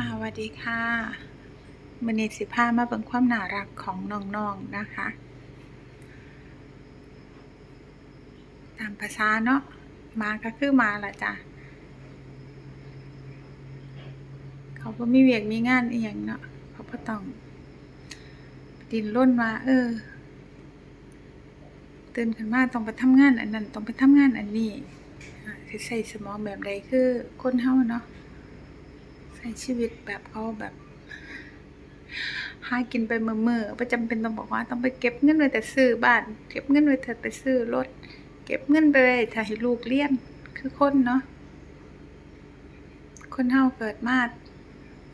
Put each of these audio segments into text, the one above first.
ค่ะสวัสดีค่ะมือนี้สิพามาเบิ่งความน่ารักของน้องๆนนะคะ ตามภาษาเนาะมาก็คือมาละจ้ะเขาก็มีเวียกมีงานอีหยังเนาะเขาก็ต้อง ดินร่นว่าเออ ตื่นขึ้นมาต้องไปทำงานอันนั้นต้องไปทำงานอันนี้ใส่สมองแบบใดคือคนเฮาเนาะ ใช้ชีวิตแบบเขาแบบหากินไปเมื่อๆประจำเป็นต้องบอกว่าต้องไปเก็บเงินไว้แต่ซื้อบ้าน เก็บเงินไว้แต่ไปซื้อรถ เก็บเงินไปไว้ถ้าให้ลูกเรียนคือคนเนาะคนเฮาเกิดมา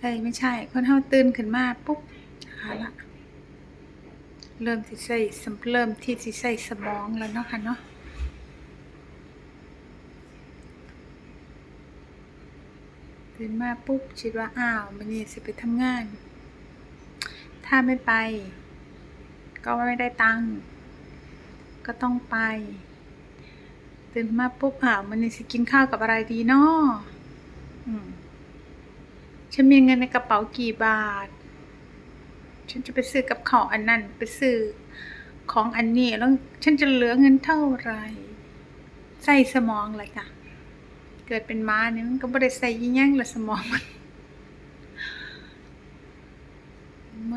เอ้ยไม่ใช่ คนเฮาตื่นขึ้นมาปุ๊บเอาละเริ่มที่ใส่สมเริ่มที่สิใส่สมองแล้วเนาะค่ะเนาะ ตื่นมาปุ๊บคิดว่าอ้าวมันนี่สิไปทำงาน ถ้าไม่ไป ก็ไม่ได้ตังค์ก็ต้องไป ตื่นมาปุ๊บอ้าวมันนี่สิกินข้าวกับอะไรดีเนาะฉันมีเงินในกระเป๋ากี่บาท ฉันจะไปซื้อกับของอันนั้นไปซื้อของอันนี้แล้วฉันจะเหลือเงินเท่าไหร่ใส่สมองเลยค่ะ เกิดเป็นม้าเนี่ยมันก็บ่ได้ใส่ยิ่งยังละสมองมั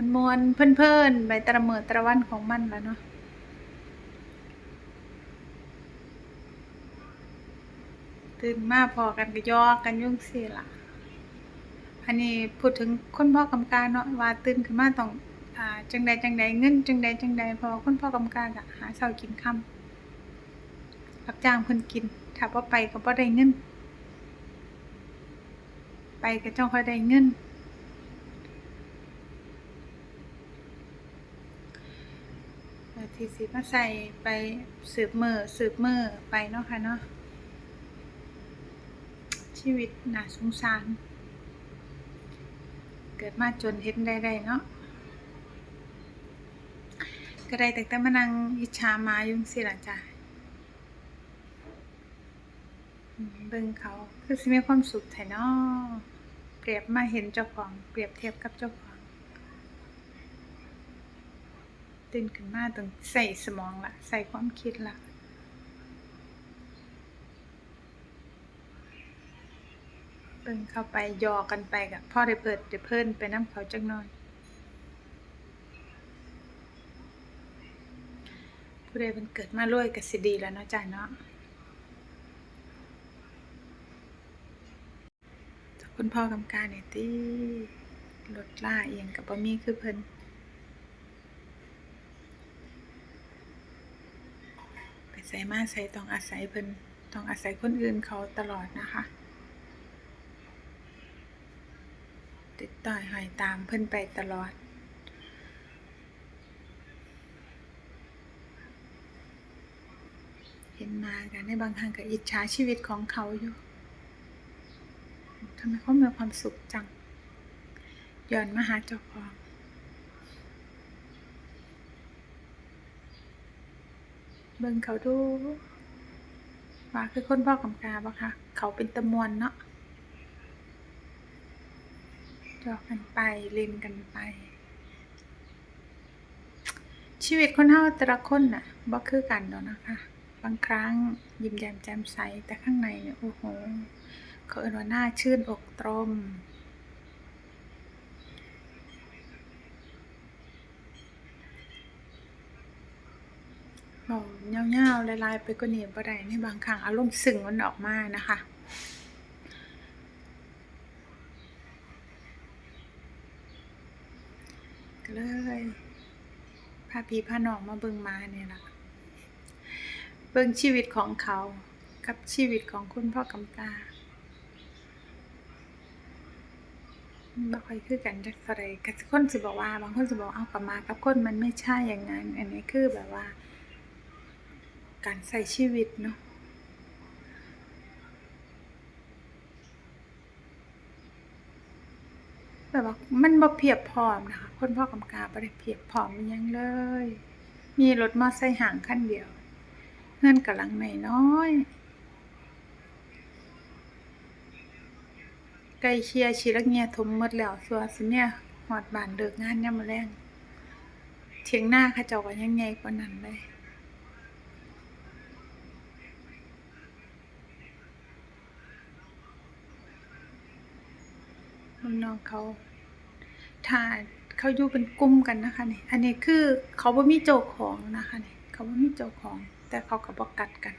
นมวนๆเพิ่อนๆไปตระเมิดตะวันของมันแล้วเนาะตื่นมาพอกันก็ยอกกันยุ่งสิล่ะ อันนี้พูดถึงคนพ่อกำการเนาะว่าตื่นขึ้นมาต้องอ่าจังใดจังใดเงินจังใดจังใดพอคนพ่อกำการก็หาเช้ากินค่ำรับจ้างเพิ่นกินถ้าบ่าไปก็บ่ได้เงิน ก็เจ้าค่อยได้เงิน ทีสิมาใส่ไปสืบมือสืบมือไปเนาะค่ะเนาะ ชีวิตน่าสงสาร เกิดมาจนเห็นได้ได้เนาะก็ได้แต่แต่มานั่งอิจฉามายุ่งสิล่ะจ้ะเบิ่งเขา คือสิมีความสุขแท้เนาะ รียบมาเห็นเจ้าของ เปรียบเทียบกับเจ้าของ ตื่นขึ้นมาต้องใส่สมองละใส่ความคิดละเบิ่งเข้าไปยอกันไปกับพ่อได้เปิดได้เพิ่นไปน้ำเขาจักหน่อยผู้ใดเป็นเกิดมารวยก็สิดีแล้วเนาะจ้ะเนาะจาก คุณพ่อกำการเนี่ยติรถล่าเอียงกับบ่มีคือเพิ่นไปใส่มาใส่ต้องอาศัยเพิ่นต้องอาศัยคนอื่นเขาตลอดนะคะ ติดต่อยหอยตามเพิ่นไปตลอดเห็นมากันในบางครั้งก็อิจฉาชีวิตของเขาอยู่ ทำไมเขามีความสุขจังย้อนมาหาเจ้าของเบิ่งเขาดูว่าคือคนพ่อกำกาบ่คะเขาเป็นตะมวนเนาะจอกกันไปเล่นกันไป ชีวิตคนเฮาแต่ละคนน่ะบ่คือกันดอกนะคะ บางครั้งยิ้มแย้มแจ่มใสแต่ข้างในเนี่ยโอ้โห เขาเอิ้นว่าหน้าชื่นอกตรมเราเงาๆลายๆไปกว่านี้บ่ได้ในบางครั้งอารมณ์ซึ้งมันออกมานะคะก็เลยพาพีพาน้องมาเบิ่งมาเนี่ยล่ะเบิ่งชีวิตของเขากับชีวิตของคุณพ่อกำกา บ่ค่อยคือกันจักเท่าใดก็คนสิบอกว่า บางคนสิบอกเอากลับมากับคนมันไม่ใช่อย่างนั้น อันนี้คือแบบว่า การใช้ชีวิตเนาะแบบว่ามันบ่เพียบพร้อมนะคะ คนพ่อกำกาบ่ได้เพียบพร้อมอิหยังเลย มีรถมอไซค์ห่างคันเดียวเงินกำลังน้อย ไก่เชียร์ชีละเงียทมหมดแล้วสัวสิเนี่ยหอดบานเลิกงานยามมื้อแลงเถียงหน้าเขาเจ้าก็ยังใหญ่กว่านั้นเลยน้องเขาถ้าเขาอยู่เป็นกลุ่มกันนะคะนี่ อันนี้คือเขาบ่มีเจ้าของนะคะนี่ เขาบ่มีเจ้าของ แต่เขาก็บ่กัดกัน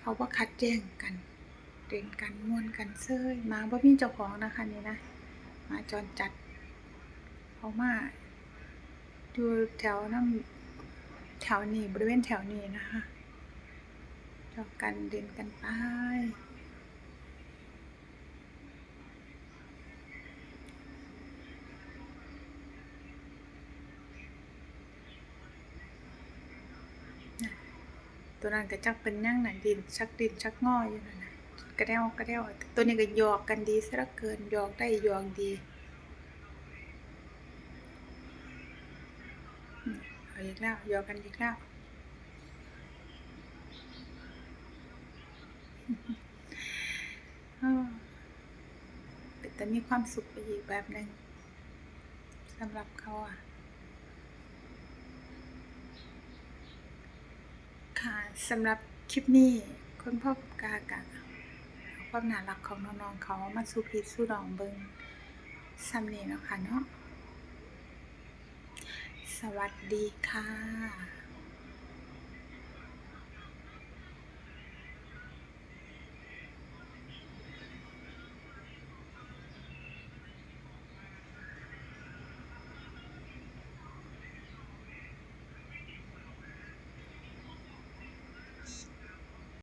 เขาบ่ขัดแย้งกัน เล่นกันมวนกันเซ้ยมาบ่มีเจ้าของนะคะนี่นะมาจรจัดเขามาอยู่แถวน้ำแถวนี้บริเวณแถวนี้นะคะจอกกันเดินกันไปตัวนั้นก็จักเป็นหยังหน่ะดินชักดินชักงออยู่นะ กระเดวกระเดวตัวนี้ก็หยอกกันดีซะเหลือเกินหยอกได้หยอกดีเอาอีกแล้วหยอกกันอีกแล้วแต่มีความสุขไปอีกแบบหนึ่งสำหรับเขาอะค่ะสำหรับคลิปนี้คุณพ่อกับกากะเอา ความน่ารักของน้องๆเขามาสู่พีสู่ดองเบิงสำเนียงนะคะเนาะสวัสดีค่ะ